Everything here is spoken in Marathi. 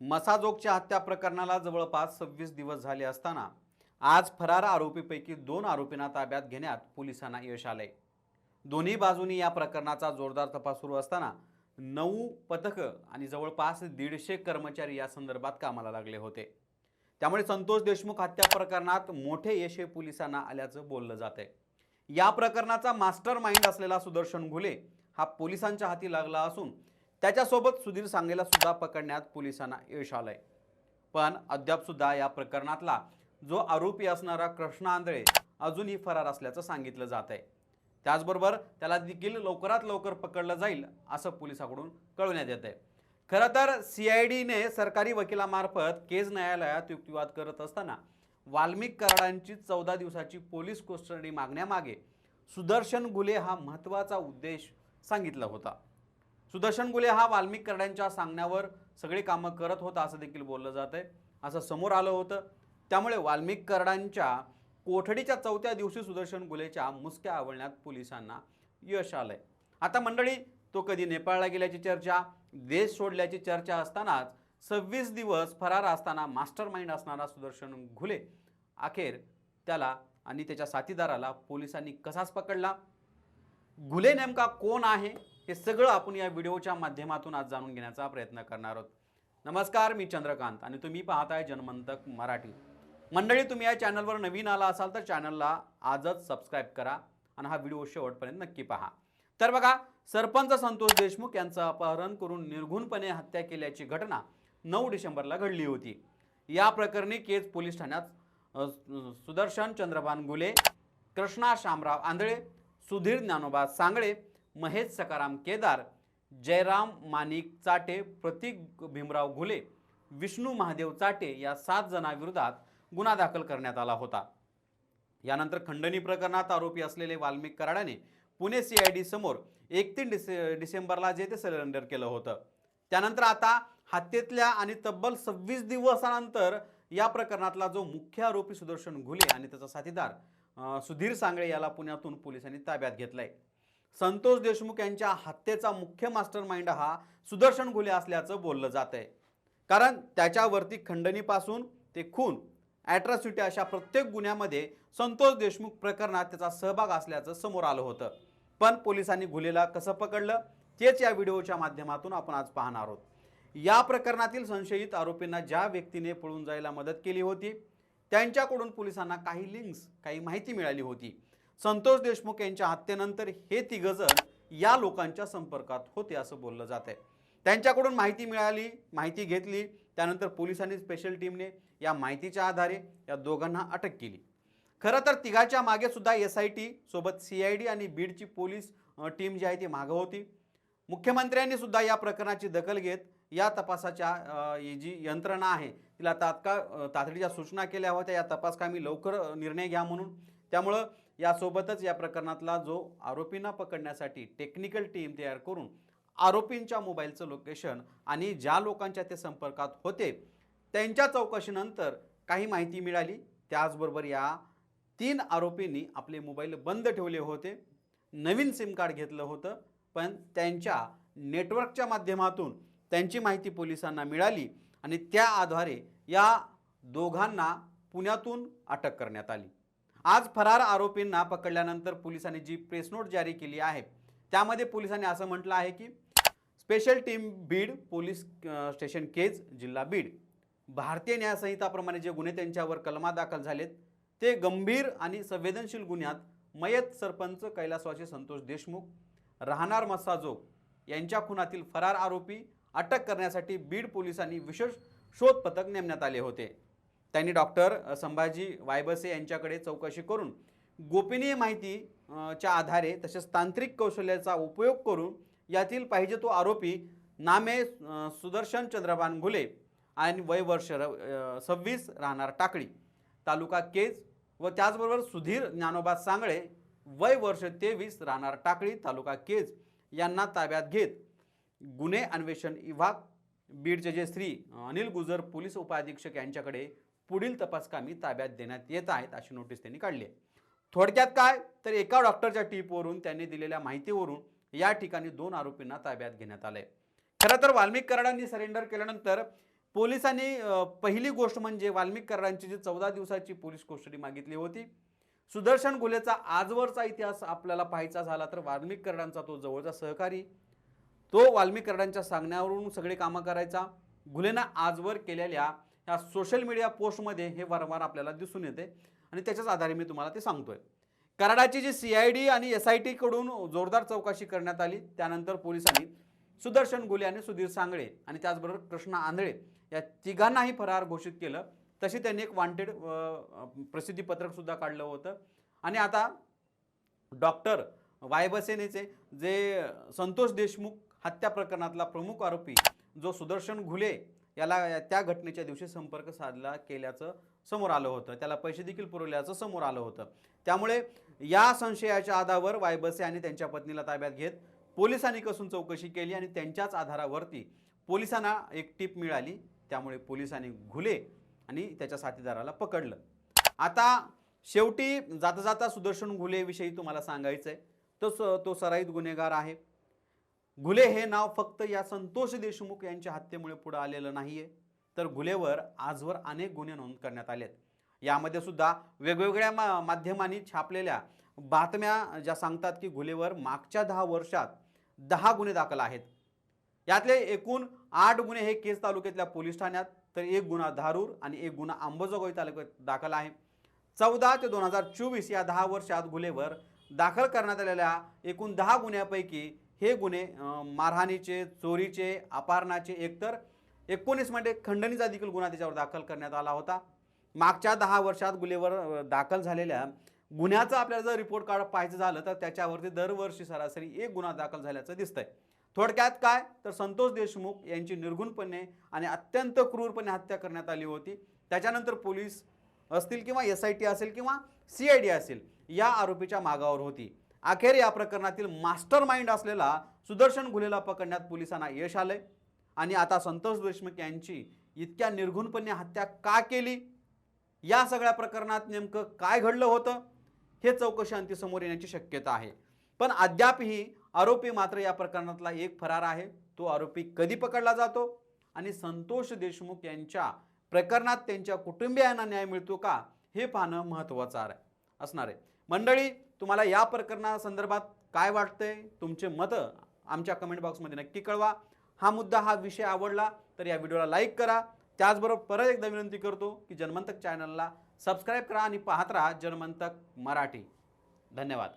मसाजोगच्या हत्या प्रकरणाला जवळपास सव्वीस दिवस झाले असताना आज फरार आरोपीपैकी दोन आरोपींना ताब्यात घेण्यात पोलिसांना यश आलंय. दोन्ही बाजूनी या प्रकरणाचा जोरदार तपास सुरू असताना नऊ पथकं आणि जवळपास दीडशे कर्मचारी या संदर्भात कामाला लागले होते. त्यामुळे संतोष देशमुख हत्या प्रकरणात मोठे यश हे पोलिसांना आल्याचं बोललं जात आहे या प्रकरणाचा मास्टर माइंड असलेला सुदर्शन घुले हा पोलिसांच्या हाती लागला असून त्याच्यासोबत सुधीर सांगेला सुद्धा पकडण्यात पोलिसांना यश आलंय. पण अद्याप सुद्धा या प्रकरणातला जो आरोपी असणारा कृष्ण आंधळे अजूनही फरार असल्याचं सांगितलं जात आहे त्याचबरोबर त्याला देखील लवकरात लवकर पकडलं जाईल असं पोलिसाकडून कळवण्यात येत आहे खरं तर सी आय डीने सरकारी वकिलामार्फत केज न्यायालयात युक्तिवाद करत असताना वाल्मिक कराडांची चौदा दिवसाची पोलीस कोस्टडी मागण्यामागे सुदर्शन गुले हा महत्त्वाचा उद्देश सांगितला होता. सुदर्शन गुले हा वाल्मिक करड्यांच्या सांगण्यावर सगळी कामं करत होता असं देखील बोललं जात आहे. असं समोर आलं होतं. त्यामुळे वाल्मिक करडांच्या कोठडीच्या चौथ्या दिवशी सुदर्शन गुलेच्या मुसक्या आवळण्यात पोलिसांना यश आलं आहे आता मंडळी तो कधी नेपाळला गेल्याची चर्चा देश सोडल्याची चर्चा असतानाच सव्वीस दिवस फरार असताना मास्टर माइंड असणारा सुदर्शन घुले अखेर त्याला आणि त्याच्या साथीदाराला पोलिसांनी कसाच पकडला? घुले नेमका कोण आहे? हे सगळं आपण या व्हिडिओच्या माध्यमातून आज जाणून घेण्याचा प्रयत्न करणार आहोत. नमस्कार मी चंद्रकांत आणि तुम्ही पाहताय जनमंतक मराठी. मंडळी तुम्ही या चॅनलवर नवीन आला असाल तर चॅनलला आजच सबस्क्राईब करा आणि हा व्हिडिओ शेवटपर्यंत नक्की पहा. तर बघा सरपंच संतोष देशमुख यांचं अपहरण करून निर्घुणपणे हत्या केल्याची घटना नऊ डिसेंबरला घडली होती. या प्रकरणी केज पोलीस ठाण्यात सुदर्शन चंद्रभान गुले कृष्णा शामराव आंधळे सुधीर ज्ञानोबा सांगळे महेश सकाराम केदार जयराम मानिक चाटे प्रतीक भीमराव घुले विष्णू महादेव चाटे या सात जणांविरोधात गुन्हा दाखल करण्यात आला होता. यानंतर खंडणी प्रकरणात आरोपी असलेले वाल्मिक कराडाने पुणे सी आय डी समोर एकतीस डिसे डिसेंबरला जे ते सरेंडर केलं होतं. त्यानंतर आता हत्येतल्या आणि तब्बल सव्वीस दिवसानंतर या प्रकरणातला जो मुख्य आरोपी सुदर्शन घुले आणि त्याचा साथीदार सुधीर सांगळे याला पुण्यातून पोलिसांनी ताब्यात घेतलंय. संतोष देशमुख यांच्या हत्येचा मुख्य मास्टर माइंड हा सुदर्शन घुले असल्याचं बोललं जात आहे कारण त्याच्यावरती खंडणीपासून ते खून ॲट्रॉसिटी अशा प्रत्येक गुन्ह्यामध्ये संतोष देशमुख प्रकरणात त्याचा सहभाग असल्याचं समोर आलं होतं. पण पोलिसांनी घुलेला कसं पकडलं? तेच या व्हिडिओच्या माध्यमातून आपण आज पाहणार आहोत. या प्रकरणातील संशयित आरोपींना ज्या व्यक्तीने पळून जायला मदत केली होती त्यांच्याकडून पोलिसांना काही लिंक्स काही माहिती मिळाली होती. संतोष देशमुख यांच्या हत्येनंतर हे तिघजण या लोकांच्या संपर्कात होते असं बोललं जात आहे त्यांच्याकडून माहिती मिळाली माहिती घेतली त्यानंतर पोलिसांनी स्पेशल टीमने या माहितीच्या आधारे या दोघांना अटक केली. खरं तर तिघाच्या मागे सुद्धा एस आय टी सोबत सी आय डी आणि बीडची पोलीस टीम जी आहे ती मागं होती. मुख्यमंत्र्यांनी सुद्धा या प्रकरणाची दखल घेत या तपासाच्या जी यंत्रणा आहे तिला तात्काळ तातडीच्या सूचना केल्या होत्या. या तपासकामी लवकर निर्णय घ्या म्हणून. त्यामुळं यासोबतच या प्रकरणातला जो आरोपींना पकडण्यासाठी टेक्निकल टीम तयार करून आरोपींच्या मोबाईलचं लोकेशन आणि ज्या लोकांच्या ते संपर्कात होते त्यांच्या चौकशीनंतर काही माहिती मिळाली. त्याचबरोबर या तीन आरोपींनी आपले मोबाईल बंद ठेवले होते. नवीन सिम कार्ड घेतलं होतं. पण त्यांच्या नेटवर्कच्या माध्यमातून त्यांची माहिती पोलिसांना मिळाली आणि त्या आधारे या दोघांना पुण्यातून अटक करण्यात आली. आज फरार आरोपींना पकडल्यानंतर पोलिसांनी जी प्रेस नोट जारी केली आहे त्यामध्ये पोलिसांनी असं म्हटलं आहे की special team Beed police station Kaij जिल्हा बीड. भारतीय न्यायसंहिताप्रमाणे जे गुन्हे त्यांच्यावर कलमा दाखल झालेत ते गंभीर आणि संवेदनशील गुन्ह्यात मयत सरपंच कैलासवासी संतोष देशमुख राहणार मस्साजोग यांच्या खुनातील फरार आरोपी अटक करण्यासाठी बीड पोलिसांनी विशेष शोध पथक नेमण्यात आले होते. त्यांनी डॉक्टर संभाजी वायबसे यांच्याकडे चौकशी करून गोपनीय माहिती च्या आधारे तसेच तांत्रिक कौशल्याचा उपयोग करून यातील पाहिजे तो आरोपी नामे सुदर्शन चंद्रभान घुले आणि वय वर्ष सव्वीस राहणार टाकळी. तालुका केज व त्याचबरोबर सुधीर ज्ञानोबा सांगळे वय वर्ष तेवीस राहणार टाकळी तालुका केज यांना ताब्यात घेत गुन्हे अन्वेषण विभाग बीडचे जे श्री अनिल गुजर पोलीस उपाधीक्षक यांच्याकडे पुढील तपासकामी ताब्यात देण्यात येत आहेत अशी नोटीस त्यांनी काढली आहे. थोडक्यात काय? तर एका डॉक्टरच्या टीपवरून त्यांनी दिलेल्या माहितीवरून या ठिकाणी दोन आरोपींना ताब्यात घेण्यात आलंय. खरं तर वाल्मिक कराडांनी सरेंडर केल्यानंतर पोलिसांनी पहिली गोष्ट म्हणजे वाल्मिक कराडांची जी चौदा दिवसाची पोलीस कोस्टडी मागितली होती. सुदर्शन गुलेचा आजवरचा इतिहास आपल्याला पाहायचा झाला तर वाल्मिक कराडांचा तो जवळचा सहकारी तो वाल्मिक कराडांच्या सांगण्यावरून सगळे कामं करायचा. गुलेनं आजवर केलेल्या ह्या सोशल मीडिया पोस्टमध्ये हे वारंवार आपल्याला दिसून येते. आणि त्याच्याच आधारे मी तुम्हाला ते सांगतोय. कराडाची जी सी आय डी आणि एस आय टीकडून जोरदार चौकशी करण्यात आली. त्यानंतर पोलिसांनी सुदर्शन गुले आणि सुधीर सांगळे आणि त्याचबरोबर कृष्णा आंधळे या तिघांनाही फरार घोषित केलं. तशी त्यांनी एक वॉन्टेड प्रसिद्धीपत्रकसुद्धा काढलं होतं. आणि आता डॉक्टर वायबसेनेचे जे संतोष देशमुख हत्या प्रकरणातला प्रमुख आरोपी जो सुदर्शन घुले याला त्या घटनेच्या दिवशी संपर्क साधला केल्याचं समोर आलं होतं. त्याला पैसे देखील पुरवल्याचं समोर आलं होतं. त्यामुळे या संशयाच्या आधारावर वायबसे आणि त्यांच्या पत्नीला ताब्यात घेत पोलिसांनी कसून चौकशी केली आणि त्यांच्याच आधारावरती पोलिसांना एक टीप मिळाली. त्यामुळे पोलिसांनी घुले आणि त्याच्या साथीदाराला पकडलं. आता शेवटी जाता जाता सुदर्शन घुलेविषयी तुम्हाला सांगायचं आहे तो स तो सराईत गुन्हेगार आहे. घुले हे नाव फक्त या संतोष देशमुख यांच्या हत्येमुळे पुढे आलेलं नाहीये. तर घुलेवर आजवर अनेक गुन्हे नोंद करण्यात आलेत. यामध्ये सुद्धा वेगवेगळ्या मा माध्यमांनी छापलेल्या बातम्या ज्या सांगतात की घुलेवर मागच्या दहा वर्षात दहा गुन्हे दाखल आहेत. यातले एकूण आठ गुन्हे हे केस तालुक्यातल्या पोलीस ठाण्यात तर एक गुन्हा धारूर आणि एक गुन्हा अंबाजोगाई तालुक्यात दाखल आहे. चौदा ते दोन हजार चोवीस या दहा वर्षात गुन्हेवर दाखल करण्यात आलेल्या एकूण दहा गुन्ह्यापैकी हे गुन्हे मारहाणीचे चोरीचे अपहरणाचे एकतर एकोणीसमध्ये म्हणजे खंडणीचा देखील गुन्हा त्याच्यावर दाखल करण्यात आला होता. मागच्या दहा वर्षात गुन्हेवर दाखल झालेल्या गुन्ह्याचा आपल्याला जर रिपोर्ट कार्ड पाहायचं झालं तर त्याच्यावरती दरवर्षी सरासरी एक गुन्हा दाखल झाल्याचं दिसतंय. थोडक्यात काय? तर संतोष देशमुख यांची निर्गुणपणे आणि अत्यंत क्रूरपणे हत्या करण्यात आली होती. त्याच्यानंतर पोलीस असतील किंवा एस आय टी असेल किंवा सी आय डी असेल या आरोपीच्या मागावर होती. अखेर या प्रकरणातील मास्टर माइंड असलेला सुदर्शन घुलेला पकडण्यात पोलिसांना यश आलंय. आणि आता संतोष देशमुख यांची इतक्या निर्घुणपणे हत्या का केली? या सगळ्या प्रकरणात नेमकं काय घडलं होतं? हे चौकशी अंती समोर येण्याची शक्यता आहे. पण अद्यापही आरोपी मात्र या प्रकरणातला एक फरार आहे. तो आरोपी कधी पकडला जातो? आणि संतोष देशमुख यांच्या प्रकरणात त्यांच्या कुटुंबियांना न्याय मिळतो का? हे पाहणं महत्त्वाचं आहे. असणार आहे. मंडळी तुम्हाला या प्रकरणासंदर्भात काय वाटतंय? तुमचे मतं आमच्या कमेंट बॉक्समध्ये नक्की कळवा. हा मुद्दा हा विषय आवडला तर या व्हिडिओला लाईक करा. त्याचबरोबर परत एकदा विनंती करतो की जनमंतक चॅनलला सबस्क्राईब करा आणि पाहत राहा जनमंतक मराठी. धन्यवाद.